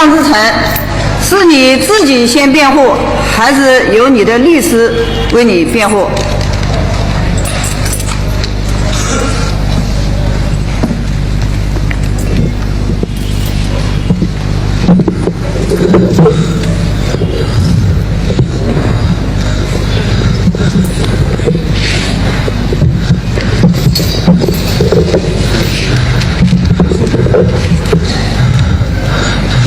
张志成，是你自己先辩护，还是由你的律师为你辩护？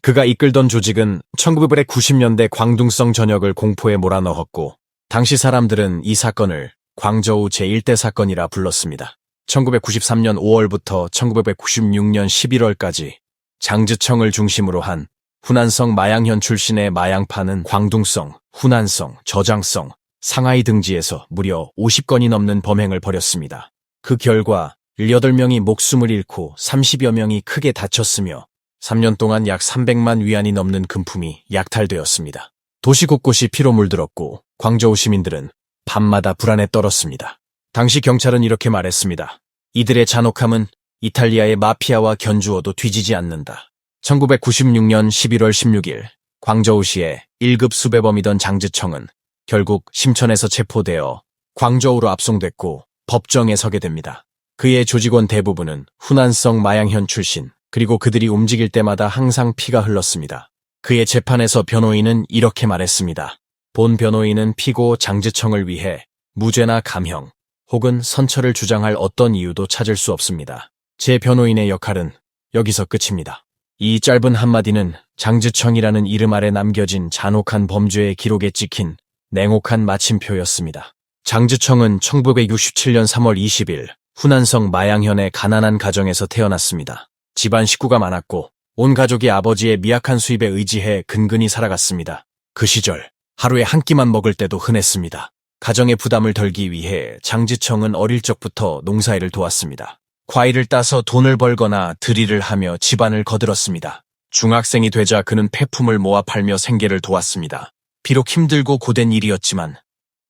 그가 이끌던 조직은 1990년대 광둥성 전역을 공포에 몰아넣었고 당시 사람들은 이 사건을 광저우 제1대 사건이라 불렀습니다. 1993년 5월부터 1996년 11월까지 장즈청을 중심으로 한 후난성 마양현 출신의 마양파는 광둥성, 후난성, 저장성, 상하이 등지에서 무려 50건이 넘는 범행을 벌였습니다. 그 결과 18명이 목숨을 잃고 30여 명이 크게 다쳤으며 3년 동안 약 300만 위안이 넘는 금품이 약탈되었습니다. 도시 곳곳이 피로 물들었고 광저우 시민들은 밤마다 불안에 떨었습니다. 당시 경찰은 이렇게 말했습니다. 이들의 잔혹함은 이탈리아의 마피아와 견주어도 뒤지지 않는다. 1996년 11월 16일 광저우시의 1급 수배범이던 장즈청은 결국 심천에서 체포되어 광저우로 압송됐고 법정에 서게 됩니다. 그의 조직원 대부분은 후난성 마양현 출신, 그리고 그들이 움직일 때마다 항상 피가 흘렀습니다. 그의 재판에서 변호인은 이렇게 말했습니다. 본 변호인은 피고 장즈청을 위해 무죄나 감형 혹은 선처를 주장할 어떤 이유도 찾을 수 없습니다. 제 변호인의 역할은 여기서 끝입니다. 이 짧은 한마디는 장즈청이라는 이름 아래 남겨진 잔혹한 범죄의 기록에 찍힌 냉혹한 마침표였습니다. 장즈청은 1967년 3월 20일 후난성 마양현의 가난한 가정에서 태어났습니다. 집안 식구가 많았고 온 가족이 아버지의 미약한 수입에 의지해 근근히 살아갔습니다. 그 시절 하루에 한 끼만 먹을 때도 흔했습니다. 가정의 부담을 덜기 위해 장지청은 어릴 적부터 농사일을 도왔습니다. 과일을 따서 돈을 벌거나 들이를 하며 집안을 거들었습니다. 중학생이 되자 그는 폐품을 모아 팔며 생계를 도왔습니다. 비록 힘들고 고된 일이었지만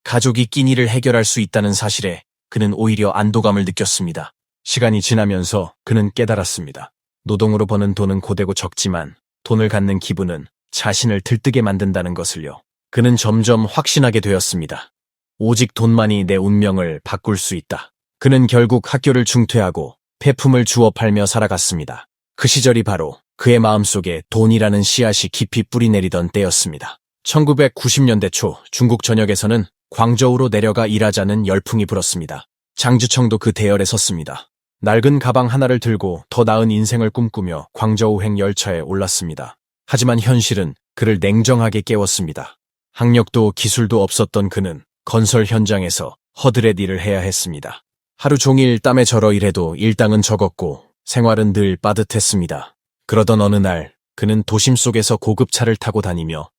가족이 끼니를 해결할 수 있다는 사실에 그는 오히려 안도감을 느꼈습니다. 시간이 지나면서 그는 깨달았습니다. 노동으로 버는 돈은 고되고 적지만 돈을 갖는 기분은 자신을 들뜨게 만든다는 것을요. 그는 점점 확신하게 되었습니다. 오직 돈만이 내 운명을 바꿀 수 있다. 그는 결국 학교를 중퇴하고 폐품을 주워 팔며 살아갔습니다. 그 시절이 바로 그의 마음속에 돈이라는 씨앗이 깊이 뿌리내리던 때였습니다. 1990년대 초 중국 전역에서는 광저우로 내려가 일하자는 열풍이 불었습니다. 장주청도 그 대열에 섰습니다. 낡은 가방 하나를 들고 더 나은 인생을 꿈꾸며 광저우행 열차에 올랐습니다. 하지만 현실은 그를 냉정하게 깨웠습니다. 학력도 기술도 없었던 그는 건설 현장에서 허드렛 일을 해야 했습니다. 하루 종일 땀에 절어 일해도 일당은 적었고 생활은 늘 빠듯했습니다. 그러던 어느 날 그는 도심 속에서 고급차를 타고 다니며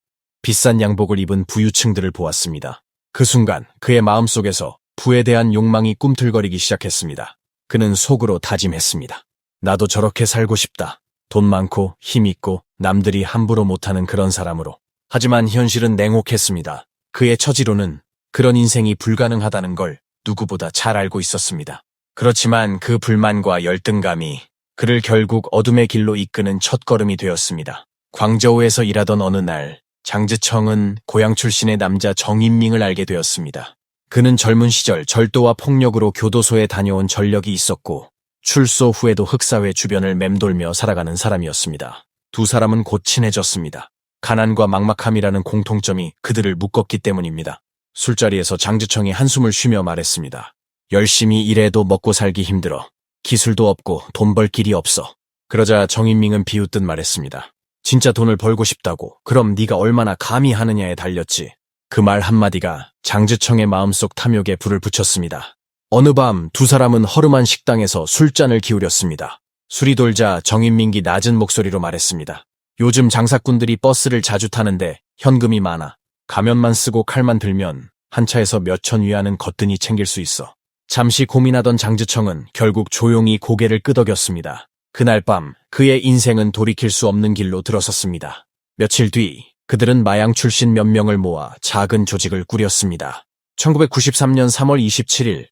비싼 양복을 입은 부유층들을 보았습니다. 그 순간 그의 마음속에서 부에 대한 욕망이 꿈틀거리기 시작했습니다. 그는 속으로 다짐했습니다. 나도 저렇게 살고 싶다. 돈 많고 힘 있고 남들이 함부로 못하는 그런 사람으로. 하지만 현실은 냉혹했습니다. 그의 처지로는 그런 인생이 불가능하다는 걸 누구보다 잘 알고 있었습니다. 그렇지만 그 불만과 열등감이 그를 결국 어둠의 길로 이끄는 첫걸음이 되었습니다. 광저우에서 일하던 어느 날 장즈청은 고향 출신의 남자 정인밍을 알게 되었습니다. 그는 젊은 시절 절도와 폭력으로 교도소에 다녀온 전력이 있었고 출소 후에도 흑사회 주변을 맴돌며 살아가는 사람이었습니다. 두 사람은 곧 친해졌습니다. 가난과 막막함이라는 공통점이 그들을 묶었기 때문입니다. 술자리에서 장지청이 한숨을 쉬며 말했습니다. 열심히 일해도 먹고 살기 힘들어. 기술도 없고 돈 벌 길이 없어. 그러자 정인밍은 비웃듯 말했습니다. 진짜 돈을 벌고 싶다고. 그럼 네가 얼마나 감히 하느냐에 달렸지. 그 말 한마디가 장지청의 마음속 탐욕에 불을 붙였습니다. 어느 밤 두 사람은 허름한 식당에서 술잔을 기울였습니다. 술이 돌자 정인민기 낮은 목소리로 말했습니다. 요즘 장사꾼들이 버스를 자주 타는데 현금이 많아. 가면만 쓰고 칼만 들면 한 차에서 몇천 위안은 거뜬히 챙길 수 있어. 잠시 고민하던 장지청은 결국 조용히 고개를 끄덕였습니다. 그날 밤 그의 인생은 돌이킬 수 없는 길로 들어섰습니다. 며칠 뒤 그들은 마양 출신 몇 명을 모아 작은 조직을 꾸렸습니다. 1993년 3월 27일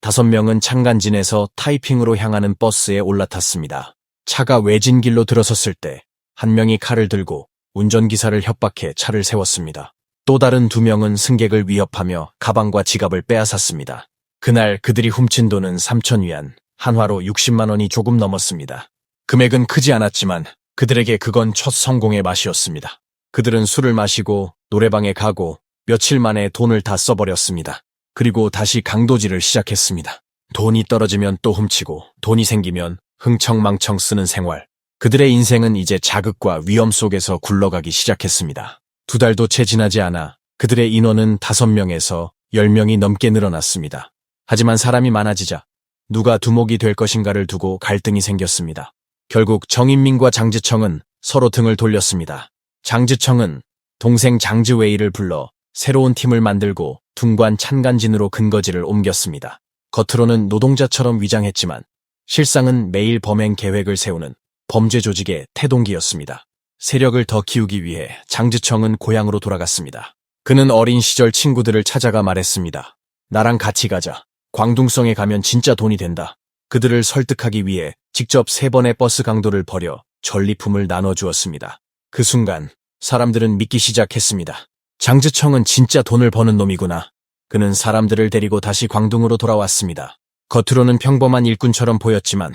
다섯 명은 창간진에서 타이핑으로 향하는 버스에 올라탔습니다. 차가 외진 길로 들어섰을 때 한 명이 칼을 들고 운전기사를 협박해 차를 세웠습니다. 또 다른 두 명은 승객을 위협하며 가방과 지갑을 빼앗았습니다. 그날 그들이 훔친 돈은 3천 위안, 한화로 60만 원이 조금 넘었습니다. 금액은 크지 않았지만 그들에게 그건 첫 성공의 맛이었습니다. 그들은 술을 마시고 노래방에 가고 며칠 만에 돈을 다 써버렸습니다. 그리고 다시 강도질을 시작했습니다. 돈이 떨어지면 또 훔치고 돈이 생기면 흥청망청 쓰는 생활. 그들의 인생은 이제 자극과 위험 속에서 굴러가기 시작했습니다. 두 달도 채 지나지 않아 그들의 인원은 다섯 명에서 열 명이 넘게 늘어났습니다. 하지만 사람이 많아지자 누가 두목이 될 것인가를 두고 갈등이 생겼습니다. 결국 정인민과 장지청은 서로 등을 돌렸습니다. 장지청은 동생 장지웨이를 불러 새로운 팀을 만들고 둥관 찬간진으로 근거지를 옮겼습니다. 겉으로는 노동자처럼 위장했지만 실상은 매일 범행 계획을 세우는 범죄 조직의 태동기였습니다. 세력을 더 키우기 위해 장지청은 고향으로 돌아갔습니다. 그는 어린 시절 친구들을 찾아가 말했습니다. 나랑 같이 가자. 광둥성에 가면 진짜 돈이 된다. 그들을 설득하기 위해 직접 세 번의 버스 강도를 벌여 전리품을 나눠주었습니다. 그 순간 사람들은 믿기 시작했습니다. 장지청은 진짜 돈을 버는 놈이구나. 그는 사람들을 데리고 다시 광둥으로 돌아왔습니다. 겉으로는 평범한 일꾼처럼 보였지만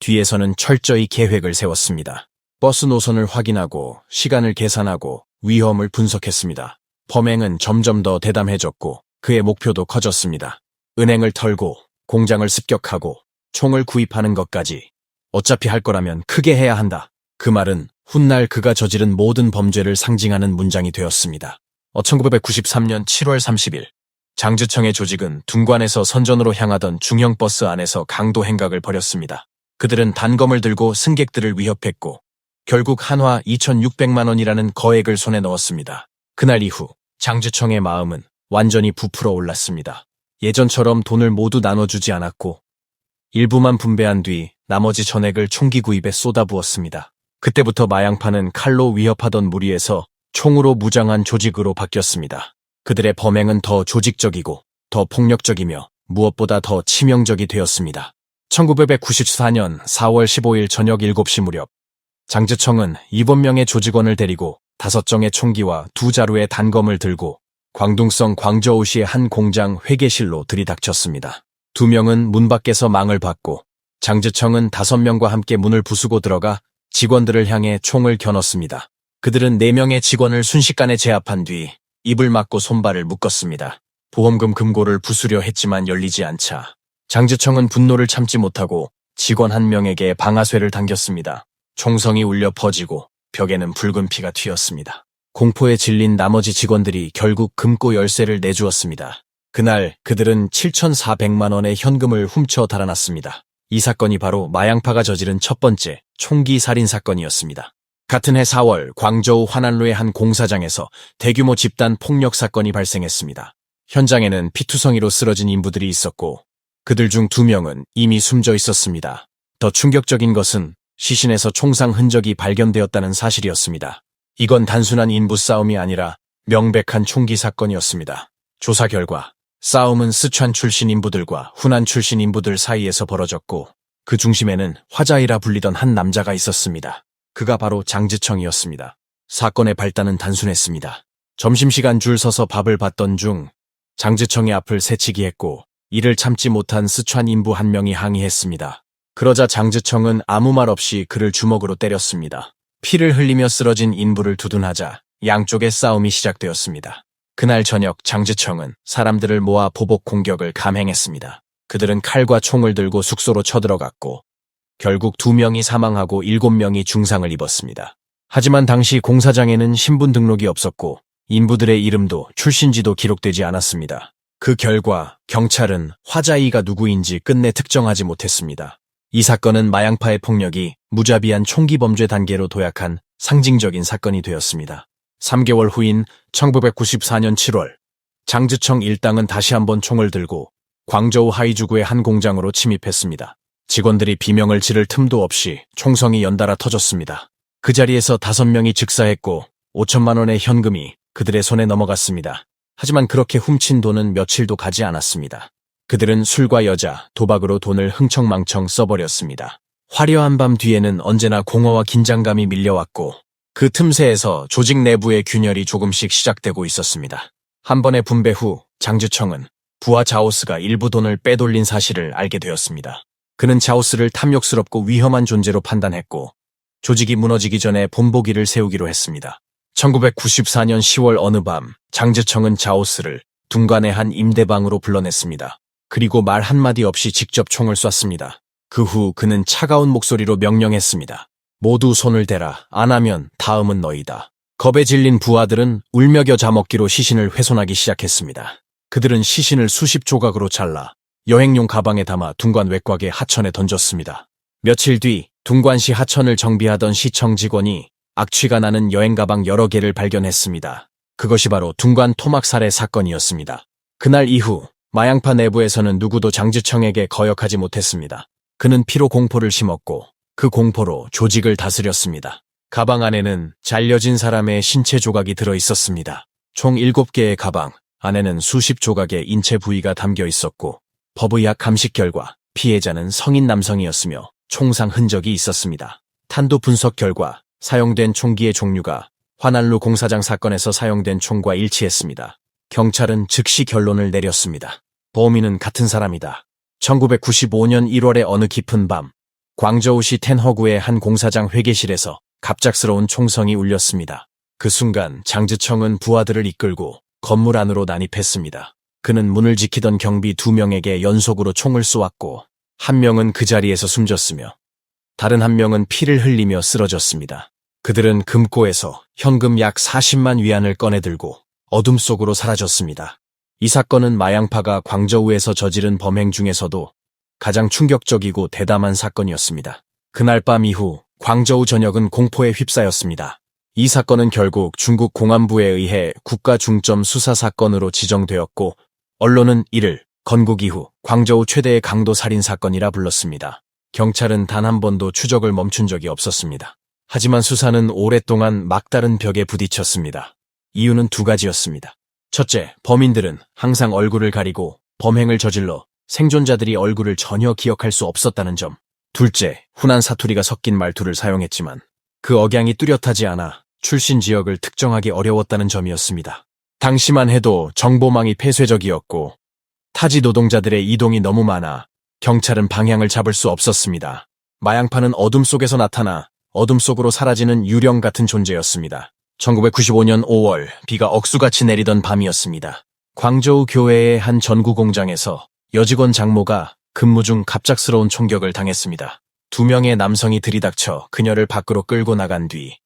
뒤에서는 철저히 계획을 세웠습니다. 버스 노선을 확인하고 시간을 계산하고 위험을 분석했습니다. 범행은 점점 더 대담해졌고 그의 목표도 커졌습니다. 은행을 털고 공장을 습격하고 총을 구입하는 것까지 어차피 할 거라면 크게 해야 한다. 그 말은 훗날 그가 저지른 모든 범죄를 상징하는 문장이 되었습니다. 1993년 7월 30일 장주청의 조직은 둥관에서 선전으로 향하던 중형 버스 안에서 강도 행각을 벌였습니다. 그들은 단검을 들고 승객들을 위협했고 결국 한화 2,600만 원이라는 거액을 손에 넣었습니다. 그날 이후 장주청의 마음은 완전히 부풀어 올랐습니다. 예전처럼 돈을 모두 나눠주지 않았고 일부만 분배한 뒤 나머지 전액을 총기 구입에 쏟아부었습니다. 그때부터 마양파는 칼로 위협하던 무리에서 총으로 무장한 조직으로 바뀌었습니다. 그들의 범행은 더 조직적이고 더 폭력적이며 무엇보다 더 치명적이 되었습니다. 1994년 4월 15일 저녁 7시 무렵 장지청은 7명의 조직원을 데리고 5정의 총기와 두 자루의 단검을 들고 광둥성 광저우시의 한 공장 회계실로 들이닥쳤습니다. 두 명은 문 밖에서 망을 받고 장지청은 다섯 명과 함께 문을 부수고 들어가 직원들을 향해 총을 겨눴습니다. 그들은 네 명의 직원을 순식간에 제압한 뒤 입을 막고 손발을 묶었습니다. 보험금 금고를 부수려 했지만 열리지 않자 장지청은 분노를 참지 못하고 직원 한 명에게 방아쇠를 당겼습니다. 총성이 울려 퍼지고 벽에는 붉은 피가 튀었습니다. 공포에 질린 나머지 직원들이 결국 금고 열쇠를 내주었습니다. 그날 그들은 7,400만 원의 현금을 훔쳐 달아났습니다. 이 사건이 바로 마양파가 저지른 첫 번째 총기 살인 사건이었습니다. 같은 해 4월 광저우 환안로의 한 공사장에서 대규모 집단 폭력 사건이 발생했습니다. 현장에는 피투성이로 쓰러진 인부들이 있었고 그들 중 두 명은 이미 숨져 있었습니다. 더 충격적인 것은 시신에서 총상 흔적이 발견되었다는 사실이었습니다. 이건 단순한 인부 싸움이 아니라 명백한 총기 사건이었습니다. 조사 결과 싸움은 스촨 출신 인부들과 후난 출신 인부들 사이에서 벌어졌고 그 중심에는 화자이라 불리던 한 남자가 있었습니다. 그가 바로 장지청이었습니다. 사건의 발단은 단순했습니다. 점심시간 줄 서서 밥을 받던 중 장지청의 앞을 새치기 했고 이를 참지 못한 스촨 인부 한 명이 항의했습니다. 그러자 장지청은 아무 말 없이 그를 주먹으로 때렸습니다. 피를 흘리며 쓰러진 인부를 두둔하자 양쪽의 싸움이 시작되었습니다. 그날 저녁 장지청은 사람들을 모아 보복 공격을 감행했습니다. 그들은 칼과 총을 들고 숙소로 쳐들어갔고 결국 두 명이 사망하고 일곱 명이 중상을 입었습니다. 하지만 당시 공사장에는 신분 등록이 없었고 인부들의 이름도 출신지도 기록되지 않았습니다. 그 결과 경찰은 화자이가 누구인지 끝내 특정하지 못했습니다. 이 사건은 마양파의 폭력이 무자비한 총기 범죄 단계로 도약한 상징적인 사건이 되었습니다. 3개월 후인 1994년 7월, 장즈청 일당은 다시 한번 총을 들고 광저우 하이주구의 한 공장으로 침입했습니다. 직원들이 비명을 지를 틈도 없이 총성이 연달아 터졌습니다. 그 자리에서 다섯 명이 즉사했고 5천만 원의 현금이 그들의 손에 넘어갔습니다. 하지만 그렇게 훔친 돈은 며칠도 가지 않았습니다. 그들은 술과 여자, 도박으로 돈을 흥청망청 써버렸습니다. 화려한 밤 뒤에는 언제나 공허와 긴장감이 밀려왔고 그 틈새에서 조직 내부의 균열이 조금씩 시작되고 있었습니다. 한 번의 분배 후 장주청은 부하 자오스가 일부 돈을 빼돌린 사실을 알게 되었습니다. 그는 자오스를 탐욕스럽고 위험한 존재로 판단했고 조직이 무너지기 전에 본보기를 세우기로 했습니다. 1994년 10월 어느 밤 장즈청은 자오스를 둥간의 한 임대방으로 불러냈습니다. 그리고 말 한마디 없이 직접 총을 쐈습니다. 그 후 그는 차가운 목소리로 명령했습니다. 모두 손을 대라. 안 하면 다음은 너희다. 겁에 질린 부하들은 울며겨 자먹기로 시신을 훼손하기 시작했습니다. 그들은 시신을 수십 조각으로 잘라 여행용 가방에 담아 둥관 외곽의 하천에 던졌습니다. 며칠 뒤 둥관시 하천을 정비하던 시청 직원이 악취가 나는 여행 가방 여러 개를 발견했습니다. 그것이 바로 둥관 토막 살해 사건이었습니다. 그날 이후 마양파 내부에서는 누구도 장지청에게 거역하지 못했습니다. 그는 피로 공포를 심었고 그 공포로 조직을 다스렸습니다. 가방 안에는 잘려진 사람의 신체 조각이 들어 있었습니다. 총 7개의 가방 안에는 수십 조각의 인체 부위가 담겨 있었고 법의학 감식 결과 피해자는 성인 남성이었으며 총상 흔적이 있었습니다. 탄도 분석 결과 사용된 총기의 종류가 화난루 공사장 사건에서 사용된 총과 일치했습니다. 경찰은 즉시 결론을 내렸습니다. 범인은 같은 사람이다. 1995년 1월의 어느 깊은 밤, 광저우시 텐허구의 한 공사장 회계실에서 갑작스러운 총성이 울렸습니다. 그 순간 장즈청은 부하들을 이끌고 건물 안으로 난입했습니다. 그는 문을 지키던 경비 두 명에게 연속으로 총을 쏘았고 한 명은 그 자리에서 숨졌으며 다른 한 명은 피를 흘리며 쓰러졌습니다. 그들은 금고에서 현금 약 40만 위안을 꺼내들고 어둠 속으로 사라졌습니다. 이 사건은 마양파가 광저우에서 저지른 범행 중에서도 가장 충격적이고 대담한 사건이었습니다. 그날 밤 이후 광저우 전역은 공포에 휩싸였습니다. 이 사건은 결국 중국 공안부에 의해 국가 중점 수사 사건으로 지정되었고 언론은 이를 건국 이후 광저우 최대의 강도 살인 사건이라 불렀습니다. 경찰은 단 한 번도 추적을 멈춘 적이 없었습니다. 하지만 수사는 오랫동안 막다른 벽에 부딪혔습니다. 이유는 두 가지였습니다. 첫째, 범인들은 항상 얼굴을 가리고 범행을 저질러 생존자들이 얼굴을 전혀 기억할 수 없었다는 점. 둘째, 훈한 사투리가 섞인 말투를 사용했지만 그 억양이 뚜렷하지 않아 출신 지역을 특정하기 어려웠다는 점이었습니다. 당시만 해도 정보망이 폐쇄적이었고 타지 노동자들의 이동이 너무 많아 경찰은 방향을 잡을 수 없었습니다. 마양파는 어둠 속에서 나타나 어둠 속으로 사라지는 유령 같은 존재였습니다. 1995년 5월 비가 억수같이 내리던 밤이었습니다. 광저우 교회의 한 전구 공장에서 여직원 장모가 근무 중 갑작스러운 총격을 당했습니다. 두 명의 남성이 들이닥쳐 그녀를 밖으로 끌고 나간 뒤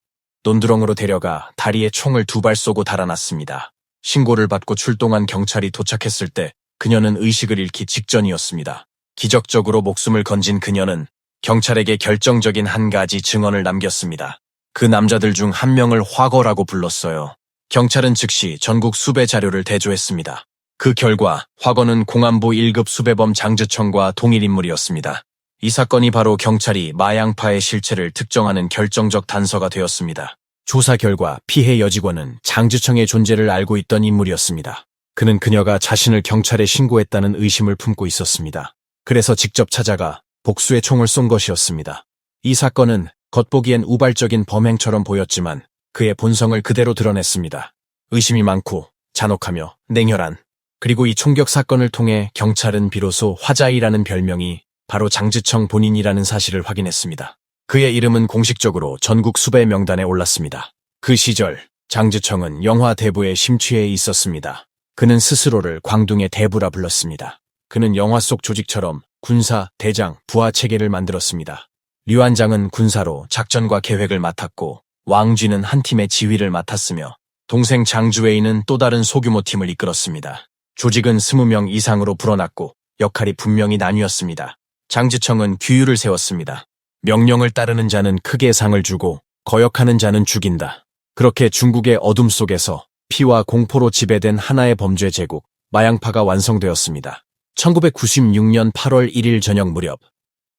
논두렁으로 데려가 다리에 총을 두 발 쏘고 달아났습니다. 신고를 받고 출동한 경찰이 도착했을 때 그녀는 의식을 잃기 직전이었습니다. 기적적으로 목숨을 건진 그녀는 경찰에게 결정적인 한 가지 증언을 남겼습니다. 그 남자들 중 한 명을 화거라고 불렀어요. 경찰은 즉시 전국 수배 자료를 대조했습니다. 그 결과 화거는 공안부 1급 수배범 장즈청과 동일 인물이었습니다. 이 사건이 바로 경찰이 마양파의 실체를 특정하는 결정적 단서가 되었습니다. 조사 결과 피해 여직원은 장즈청의 존재를 알고 있던 인물이었습니다. 그는 그녀가 자신을 경찰에 신고했다는 의심을 품고 있었습니다. 그래서 직접 찾아가 복수의 총을 쏜 것이었습니다. 이 사건은 겉보기엔 우발적인 범행처럼 보였지만 그의 본성을 그대로 드러냈습니다. 의심이 많고 잔혹하며 냉혈한 그리고 이 총격 사건을 통해 경찰은 비로소 화자이라는 별명이 바로 장즈청 본인이라는 사실을 확인했습니다. 그의 이름은 공식적으로 전국 수배 명단에 올랐습니다. 그 시절 장즈청은 영화 대부에 심취해 있었습니다. 그는 스스로를 광둥의 대부라 불렀습니다. 그는 영화 속 조직처럼 군사, 대장, 부하 체계를 만들었습니다. 류안장은 군사로 작전과 계획을 맡았고 왕쥐는 한 팀의 지휘를 맡았으며 동생 장주웨이는 또 다른 소규모 팀을 이끌었습니다. 조직은 20명 이상으로 불어났고 역할이 분명히 나뉘었습니다. 장지청은 규율을 세웠습니다. 명령을 따르는 자는 크게 상을 주고 거역하는 자는 죽인다. 그렇게 중국의 어둠 속에서 피와 공포로 지배된 하나의 범죄 제국, 마양파가 완성되었습니다. 1996년 8월 1일 저녁 무렵,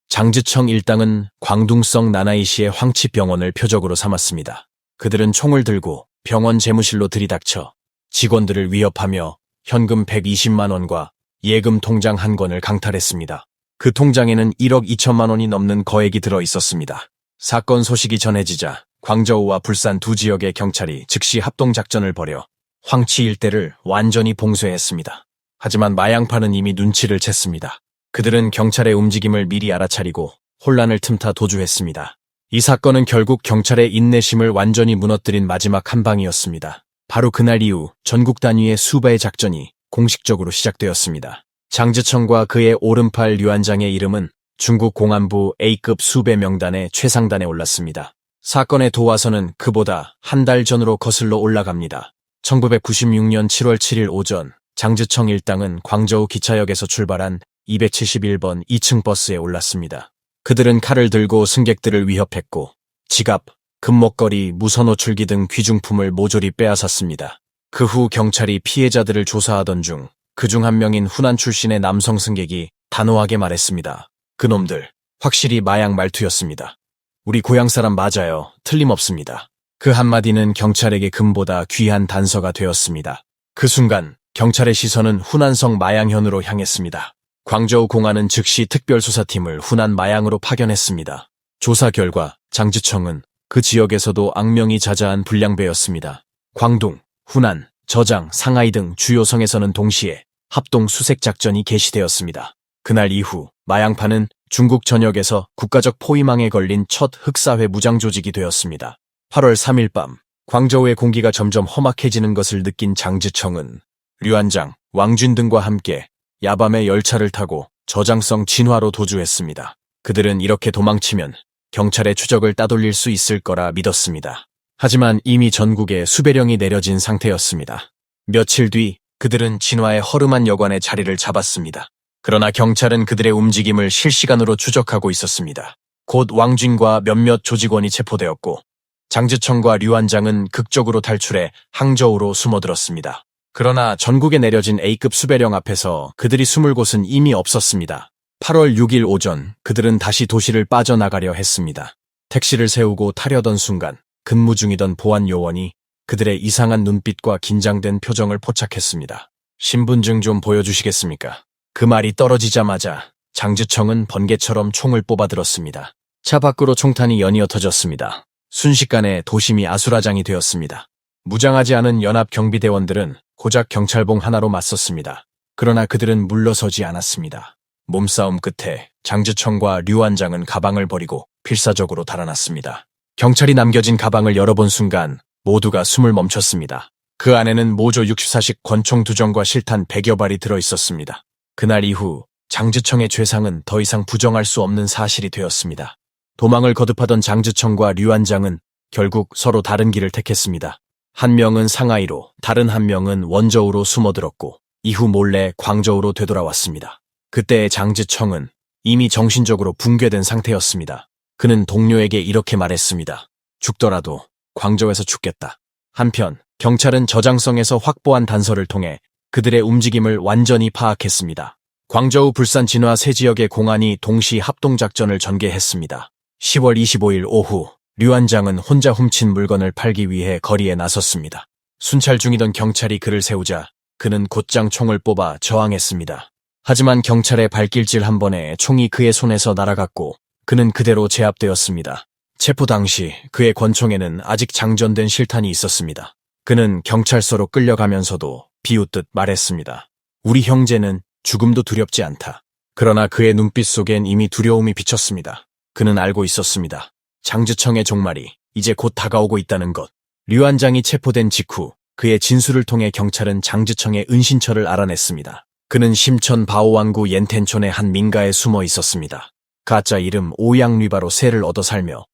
장즈청 일당은 광둥성 나나이시의 황치 병원을 표적으로 삼았습니다. 그들은 총을 들고 병원 재무실로 들이닥쳐 직원들을 위협하며 현금 120만 원과 예금 통장 한 권을 강탈했습니다. 그 통장에는 1억 2천만 원이 넘는 거액이 들어 있었습니다. 사건 소식이 전해지자 광저우와 불산 두 지역의 경찰이 즉시 합동작전을 벌여 황치 일대를 완전히 봉쇄했습니다. 하지만 마양파는 이미 눈치를 챘습니다. 그들은 경찰의 움직임을 미리 알아차리고 혼란을 틈타 도주했습니다. 이 사건은 결국 경찰의 인내심을 완전히 무너뜨린 마지막 한 방이었습니다. 바로 그날 이후 전국 단위의 수바의 작전이 공식적으로 시작되었습니다. 장즈청과 그의 오른팔 류안장의 이름은 중국 공안부 A급 수배 명단의 최상단에 올랐습니다. 사건의 도화선은 그보다 한 달 전으로 거슬러 올라갑니다. 1996년 7월 7일 오전 장즈청 일당은 광저우 기차역에서 출발한 271번 2층 버스에 올랐습니다. 그들은 칼을 들고 승객들을 위협했고 지갑, 금목걸이, 무선 호출기 등 귀중품을 모조리 빼앗았습니다. 그 후 경찰이 피해자들을 조사하던 중 그 중 한 명인 후난 출신의 남성 승객이 단호하게 말했습니다. 그놈들 확실히 마약 말투였습니다. 우리 고향 사람 맞아요. 틀림없습니다. 그 한마디는 경찰에게 금보다 귀한 단서가 되었습니다. 그 순간 경찰의 시선은 후난성 마양현으로 향했습니다. 광저우 공안은 즉시 특별수사팀을 후난 마양으로 파견했습니다. 조사 결과 장지청은 그 지역에서도 악명이 자자한 불량배였습니다. 광동, 후난, 저장, 상하이 등 주요 성에서는 동시에 합동 수색 작전이 개시되었습니다. 그날 이후 마양파는 중국 전역에서 국가적 포위망에 걸린 첫 흑사회 무장 조직이 되었습니다. 8월 3일 밤 광저우의 공기가 점점 험악해지는 것을 느낀 장즈청은 류안장, 왕준 등과 함께 야밤에 열차를 타고 저장성 진화로 도주했습니다. 그들은 이렇게 도망치면 경찰의 추적을 따돌릴 수 있을 거라 믿었습니다. 하지만 이미 전국에 수배령이 내려진 상태였습니다. 며칠 뒤 그들은 진화의 허름한 여관에 자리를 잡았습니다. 그러나 경찰은 그들의 움직임을 실시간으로 추적하고 있었습니다. 곧 왕진과 몇몇 조직원이 체포되었고 장즈청과 류안장은 극적으로 탈출해 항저우로 숨어들었습니다. 그러나 전국에 내려진 A급 수배령 앞에서 그들이 숨을 곳은 이미 없었습니다. 8월 6일 오전 그들은 다시 도시를 빠져나가려 했습니다. 택시를 세우고 타려던 순간 근무 중이던 보안 요원이 그들의 이상한 눈빛과 긴장된 표정을 포착했습니다. 신분증 좀 보여주시겠습니까? 그 말이 떨어지자마자 장즈청은 번개처럼 총을 뽑아들었습니다. 차 밖으로 총탄이 연이어 터졌습니다. 순식간에 도심이 아수라장이 되었습니다. 무장하지 않은 연합 경비대원들은 고작 경찰봉 하나로 맞섰습니다. 그러나 그들은 물러서지 않았습니다. 몸싸움 끝에 장즈청과 류안장은 가방을 버리고 필사적으로 달아났습니다. 경찰이 남겨진 가방을 열어본 순간 모두가 숨을 멈췄습니다. 그 안에는 모조 64식 권총 두 정과 실탄 100여 발이 들어 있었습니다. 그날 이후 장즈청의 죄상은 더 이상 부정할 수 없는 사실이 되었습니다. 도망을 거듭하던 장즈청과 류안장은 결국 서로 다른 길을 택했습니다. 한 명은 상하이로, 다른 한 명은 원저우로 숨어들었고, 이후 몰래 광저우로 되돌아왔습니다. 그때의 장즈청은 이미 정신적으로 붕괴된 상태였습니다. 그는 동료에게 이렇게 말했습니다. 죽더라도 광저우에서 죽겠다. 한편 경찰은 저장성에서 확보한 단서를 통해 그들의 움직임을 완전히 파악했습니다. 광저우 불산 진화 세 지역의 공안이 동시 합동작전을 전개했습니다. 10월 25일 오후 류안장은 혼자 훔친 물건을 팔기 위해 거리에 나섰습니다. 순찰 중이던 경찰이 그를 세우자 그는 곧장 총을 뽑아 저항했습니다. 하지만 경찰의 발길질 한 번에 총이 그의 손에서 날아갔고 그는 그대로 제압되었습니다. 체포 당시 그의 권총에는 아직 장전된 실탄이 있었습니다. 그는 경찰서로 끌려가면서도 비웃듯 말했습니다. 우리 형제는 죽음도 두렵지 않다. 그러나 그의 눈빛 속엔 이미 두려움이 비쳤습니다. 그는 알고 있었습니다. 장즈청의 종말이 이제 곧 다가오고 있다는 것. 류안장이 체포된 직후 그의 진술을 통해 경찰은 장즈청의 은신처를 알아냈습니다. 그는 심천 바오왕구 옌텐촌의 한 민가에 숨어 있었습니다. 가짜 이름 오양리바로 새를 얻어 살며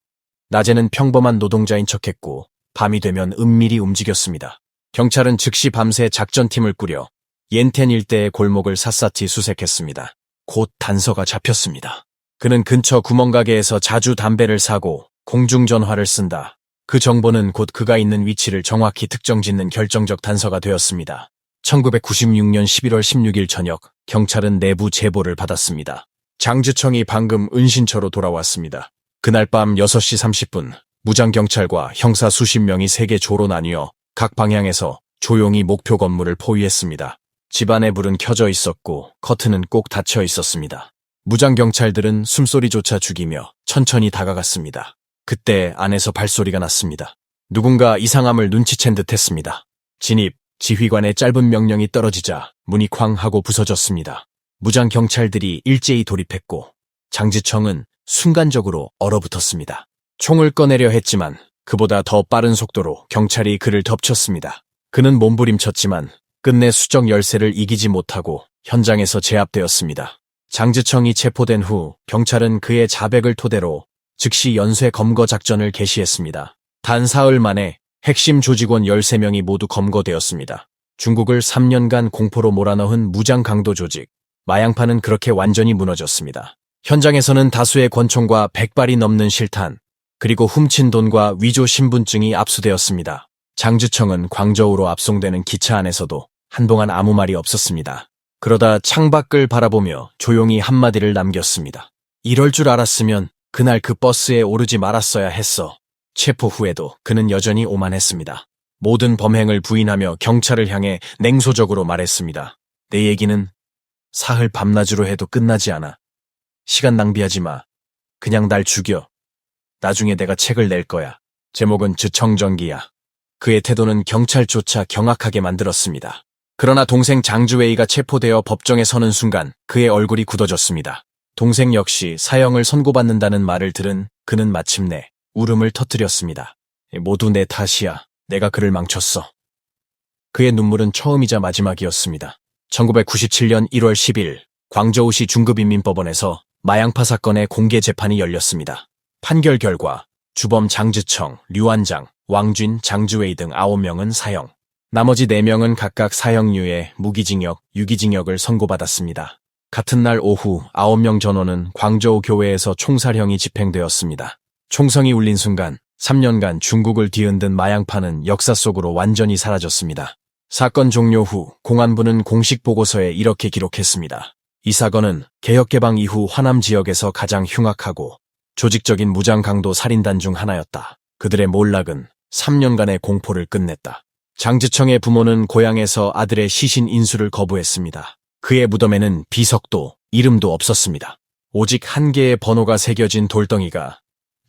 낮에는 평범한 노동자인 척했고 밤이 되면 은밀히 움직였습니다. 경찰은 즉시 밤새 작전팀을 꾸려 옌텐 일대의 골목을 샅샅이 수색했습니다. 곧 단서가 잡혔습니다. 그는 근처 구멍가게에서 자주 담배를 사고 공중전화를 쓴다. 그 정보는 곧 그가 있는 위치를 정확히 특정짓는 결정적 단서가 되었습니다. 1996년 11월 16일 저녁 경찰은 내부 제보를 받았습니다. 장지청이 방금 은신처로 돌아왔습니다. 그날 밤 6시 30분 무장경찰과 형사 수십 명이 세 개 조로 나뉘어 각 방향에서 조용히 목표 건물을 포위했습니다. 집안의 불은 켜져 있었고 커튼은 꼭 닫혀 있었습니다. 무장경찰들은 숨소리조차 죽이며 천천히 다가갔습니다. 그때 안에서 발소리가 났습니다. 누군가 이상함을 눈치챈 듯 했습니다. 진입, 지휘관의 짧은 명령이 떨어지자 문이 쾅 하고 부서졌습니다. 무장 경찰들이 일제히 돌입했고 장지청은 순간적으로 얼어붙었습니다. 총을 꺼내려 했지만 그보다 더 빠른 속도로 경찰이 그를 덮쳤습니다. 그는 몸부림쳤지만 끝내 수정 열쇠를 이기지 못하고 현장에서 제압되었습니다. 장지청이 체포된 후 경찰은 그의 자백을 토대로 즉시 연쇄 검거 작전을 개시했습니다. 단 사흘 만에 핵심 조직원 13명이 모두 검거되었습니다. 중국을 3년간 공포로 몰아넣은 무장 강도 조직, 마양파는 그렇게 완전히 무너졌습니다. 현장에서는 다수의 권총과 100발이 넘는 실탄, 그리고 훔친 돈과 위조 신분증이 압수되었습니다. 장주청은 광저우로 압송되는 기차 안에서도 한동안 아무 말이 없었습니다. 그러다 창밖을 바라보며 조용히 한마디를 남겼습니다. 이럴 줄 알았으면 그날 그 버스에 오르지 말았어야 했어. 체포 후에도 그는 여전히 오만했습니다. 모든 범행을 부인하며 경찰을 향해 냉소적으로 말했습니다. 내 얘기는 사흘 밤낮으로 해도 끝나지 않아. 시간 낭비하지 마. 그냥 날 죽여. 나중에 내가 책을 낼 거야. 제목은 주청정기야. 그의 태도는 경찰조차 경악하게 만들었습니다. 그러나 동생 장주웨이가 체포되어 법정에 서는 순간 그의 얼굴이 굳어졌습니다. 동생 역시 사형을 선고받는다는 말을 들은 그는 마침내 울음을 터뜨렸습니다. 모두 내 탓이야. 내가 그를 망쳤어. 그의 눈물은 처음이자 마지막이었습니다. 1997년 1월 10일 광저우시 중급인민법원에서 마양파 사건의 공개 재판이 열렸습니다. 판결 결과 주범 장지청, 류안장, 왕쥔, 장주웨이 등 9명은 사형, 나머지 4명은 각각 사형류의 무기징역, 유기징역을 선고받았습니다. 같은 날 오후 9명 전원은 광저우 교회에서 총살형이 집행되었습니다. 총성이 울린 순간 3년간 중국을 뒤흔든 마양파는 역사 속으로 완전히 사라졌습니다. 사건 종료 후 공안부는 공식 보고서에 이렇게 기록했습니다. 이 사건은 개혁개방 이후 화남 지역에서 가장 흉악하고 조직적인 무장 강도 살인단 중 하나였다. 그들의 몰락은 3년간의 공포를 끝냈다. 장지청의 부모는 고향에서 아들의 시신 인수를 거부했습니다. 그의 무덤에는 비석도 이름도 없었습니다. 오직 한 개의 번호가 새겨진 돌덩이가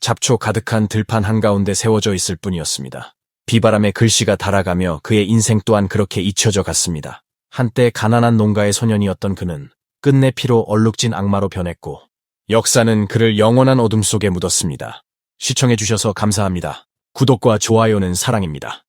잡초 가득한 들판 한가운데 세워져 있을 뿐이었습니다. 비바람에 글씨가 달아가며 그의 인생 또한 그렇게 잊혀져 갔습니다. 한때 가난한 농가의 소년이었던 그는 끝내 피로 얼룩진 악마로 변했고 역사는 그를 영원한 어둠 속에 묻었습니다. 시청해주셔서 감사합니다. 구독과 좋아요는 사랑입니다.